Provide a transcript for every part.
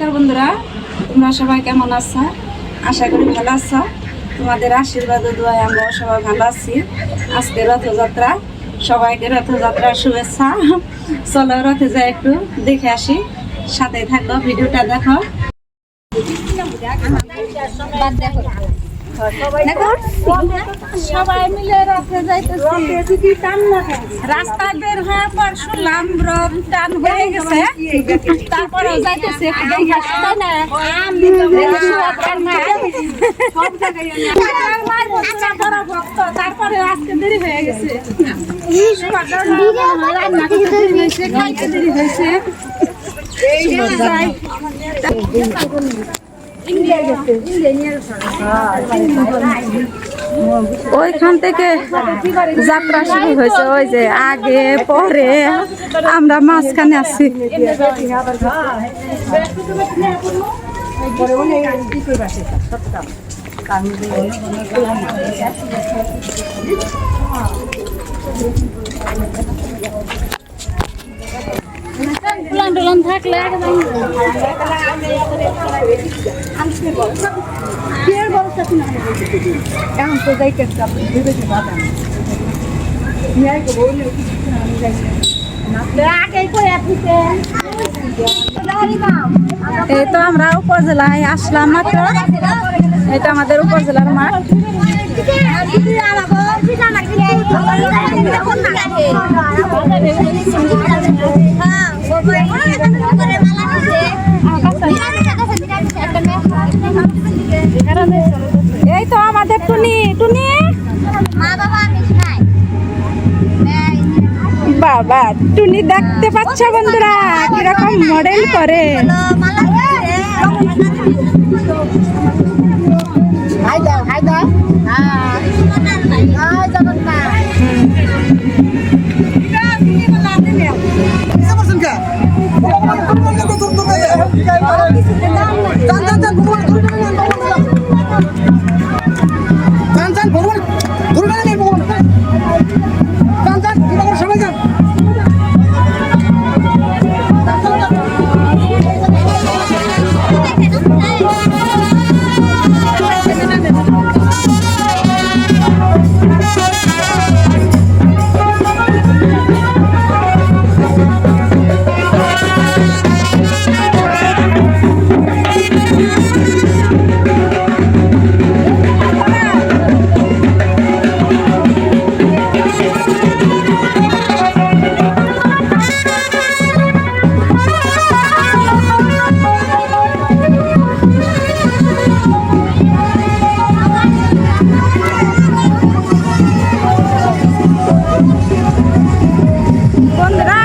নমস্কার বন্ধুরা, তোমরা সবাই কেমন আছো? আশা করি ভালো আছো। তোমাদের আশীর্বাদ দোয়ায় আমরা সবাই ভালো আছি। আজকে রথযাত্রা, সবাইকে রথযাত্রার শুভেচ্ছা। চলো রথে যাই একটু, দেখে আসি। সাথে থাকো, ভিডিওটা দেখো। সবাই মিলে রথে যাইতেছি। রাস্তায় বের হওয়ার পর শুনলাম রথ টান হয়ে গেছে। তারপরে যাইতেছে আজকে দেরি হয়ে গেছে। দেরি হয়েছে, ওইখান থেকে যাত্রা শুরু হয়েছে ওই যে আগে পরে আমরা মাঝখানে আছি। উলান টুলান থাকলে এখন তো ভেবেছি এই তো আমরা উপজেলায় আসলাম মাত্র। এটা আমাদের উপজেলার মাঠ এই তো আমাদের টুনি টুনি? মা বাবা আমি নাই বাবা টুনি দেখতে পাচ্ছ বন্ধুরা কীরকম মডেল করে। হাই দাও হাই দাও হাই you got guys বন্ধুরা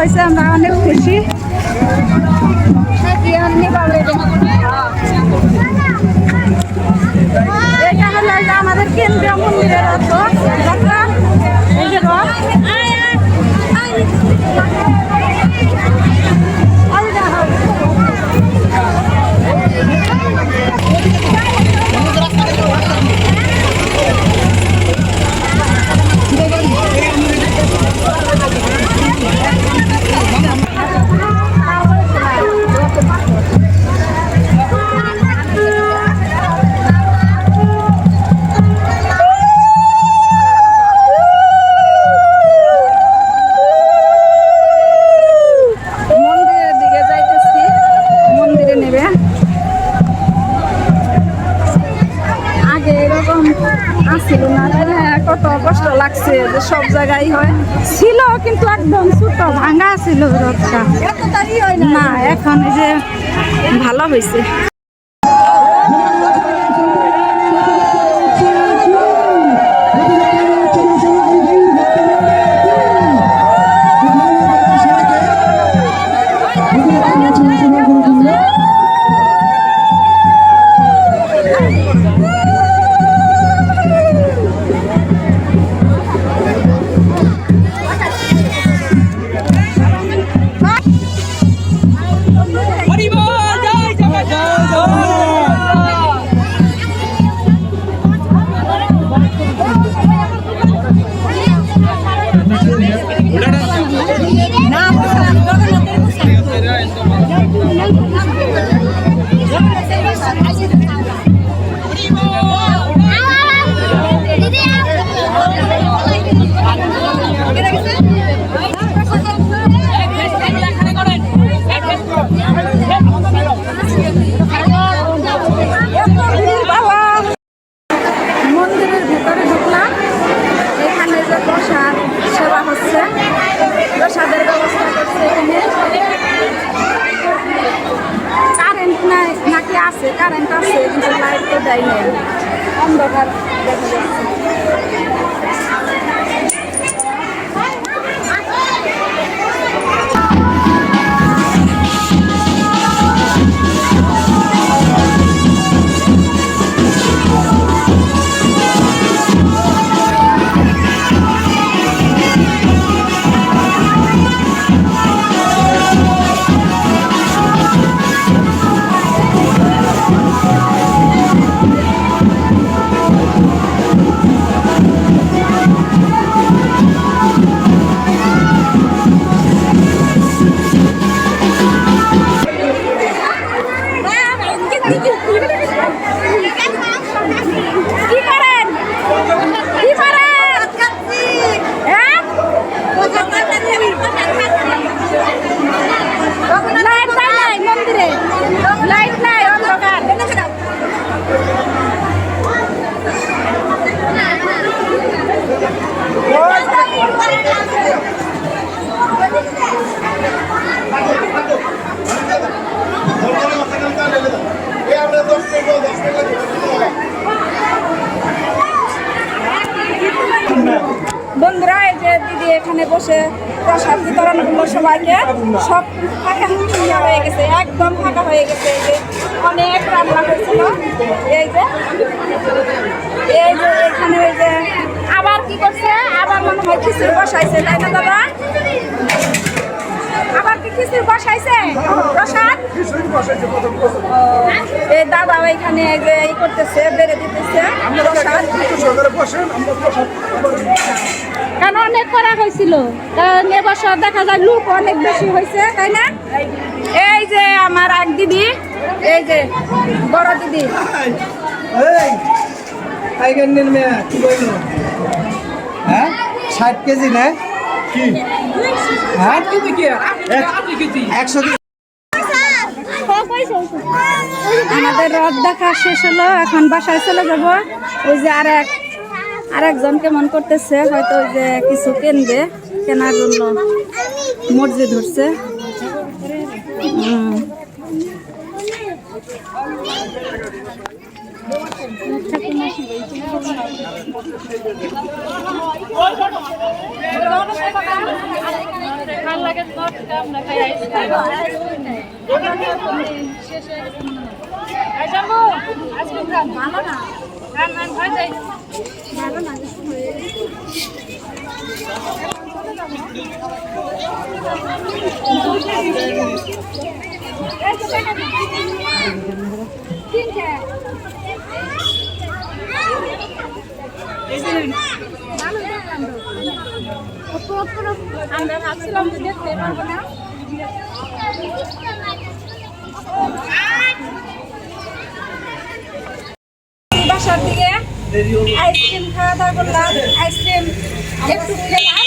হয়েছে আমরা অনেক খুশি। এটা হলো আমাদের কেন্দ্রীয় মন্দিরের রথটা না? এখন এই যে ভালো হয়েছে দেয় নাই। অন্ধকার দেখা যাচ্ছে দিদি এখানে বসে প্রসাদ বিতরণ করল সবাইকে সব ফাঁকা হয়ে গেছে একদম ফাঁকা হয়ে গেছে। এই যে অনেক রান্না হয়েছিল। এই যে এই যে এখানে এই যে আবার কি করছে? আবার মনে হয় খিচুড়ি বসাইছে তাই না দাদা? আবার কি খিচুড়ি বসাইছে? প্রসাদ? এই দাদা এখানে এই যে ই করতেছে বেড়ে দিতেছে। প্রসাদ কারণ অনেক করা হয়েছিল। কারণ এবছর দেখা যায় লোক অনেক বেশি হয়েছে তাই না? এই যে আমার এক দিদি এই যে বড় দিদি। কি হ্যাঁ? ষাট কেজি না? কি? হ্যাঁ? একশো কেজি। আমাদের রথ দেখা শেষ হলো এখন বাসায় চলে যাব। ওই যে আর এক আরেকজন কেমন করতেছে হয়তো যে কিছু কিনবে কেনার জন্য মসজিদ ধরছে হুম। আমরা ভাবছিলাম যে দেখতে পারব না বাসার দিকে আইসক্রিম খাওয়া দাওয়া করলাম আইসক্রিম একটু খেলাম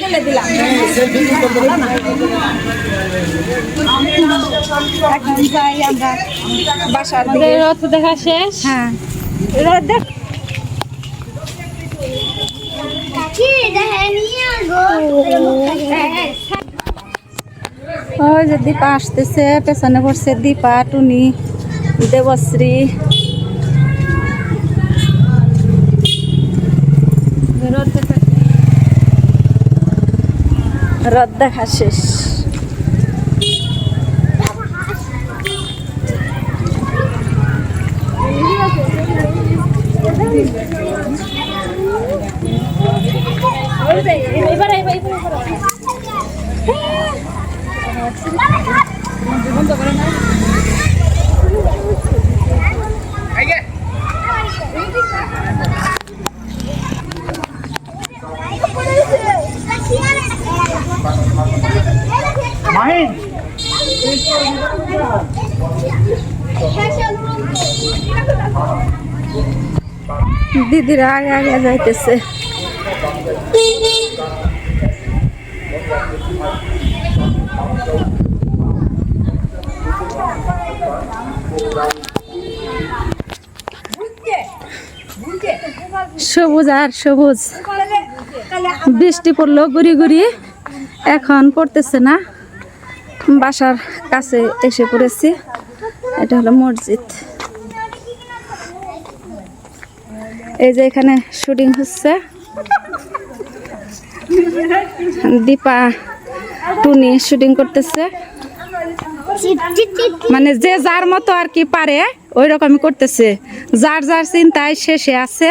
ফেলে দিলাম। এখন যাই আমরা বাসার দিকে। রথ দেখা শেষ। হ্যাঁ। দেখ ওই যে দীপা আসতেছে পেছনে পড়ছে দীপা টুনি দেবশ্রী। রথ দেখা শেষ। এবার এবার মাহিন। দিদিরা আগে আগে যাইতেছে। সবুজ আর সবুজ। বৃষ্টি পড়ল গুড়ি গুড়ি এখন পড়তেছে না। বাসার কাছে এসে পড়েছি। এটা হলো মসজিদ। এই যে এখানে শুটিং হচ্ছে। দীপা টুনি শুটিং করতেছে। মানে যে যার মতো আর কি পারে ওই রকমই করতেছে। যার যার চিন্তায় শেষে আছে।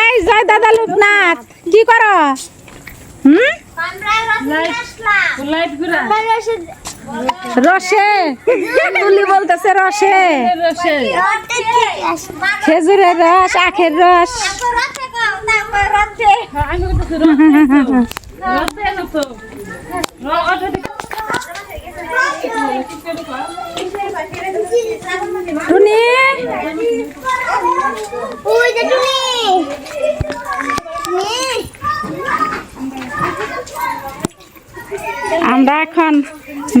এই জয় দাদা লোকনাথ, কি করো? রসে তুলি বলতেছে রসে। খেজুরের রস আখের রস টুনি। ওই যে তুমি আমরা এখন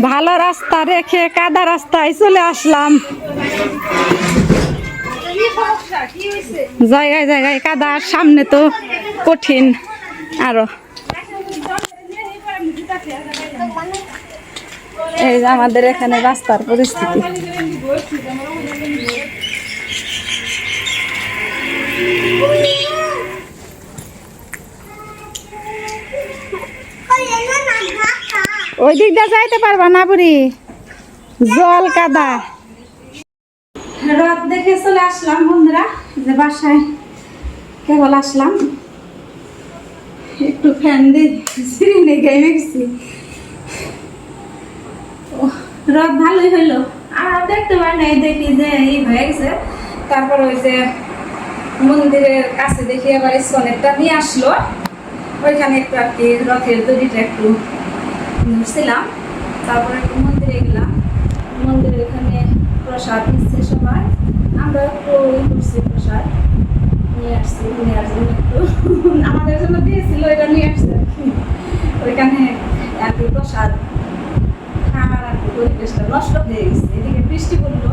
ভালো রাস্তা রেখে কাদা রাস্তায় চলে আসলাম। জায়গায় জায়গায় কাদা সামনে তো কঠিন আরও। এই যে আমাদের এখানে রাস্তার পরিস্থিতি। ওই দিক যাইতে পারবা না বুড়ি? জল কাদা। রাত দেখে চলে আসলাম বন্ধুরা যে বাসায়। কেবল আসলাম। একটু ফ্যান দিয়ে গেছি রাত ভালোই হইল। আর দেখতে পাই নাই, দেখি যে এই হয়ে গেছে। তারপর ওই যে মন্দিরের কাছে দেখি আবার স্কনেরটা নিয়ে আসলো। ওইখানে একটু আর কি রথের দড়িটা একটু ছিলাম তারপরে একটু মন্দিরে গেলাম মন্দিরে এখানে প্রসাদ নিচ্ছে সবাই। আমরা একটু ই করছি প্রসাদ, নিয়ে আসছি নিয়ে আসছি একটু। আমাদের জন্য দিয়েছিল, এটা নিয়ে আসছে আর কি। ওইখানে আর কি প্রসাদ খাওয়ার আর কি পরিবেশটা নষ্ট হয়ে গেছে। এদিকে বৃষ্টি পড়ল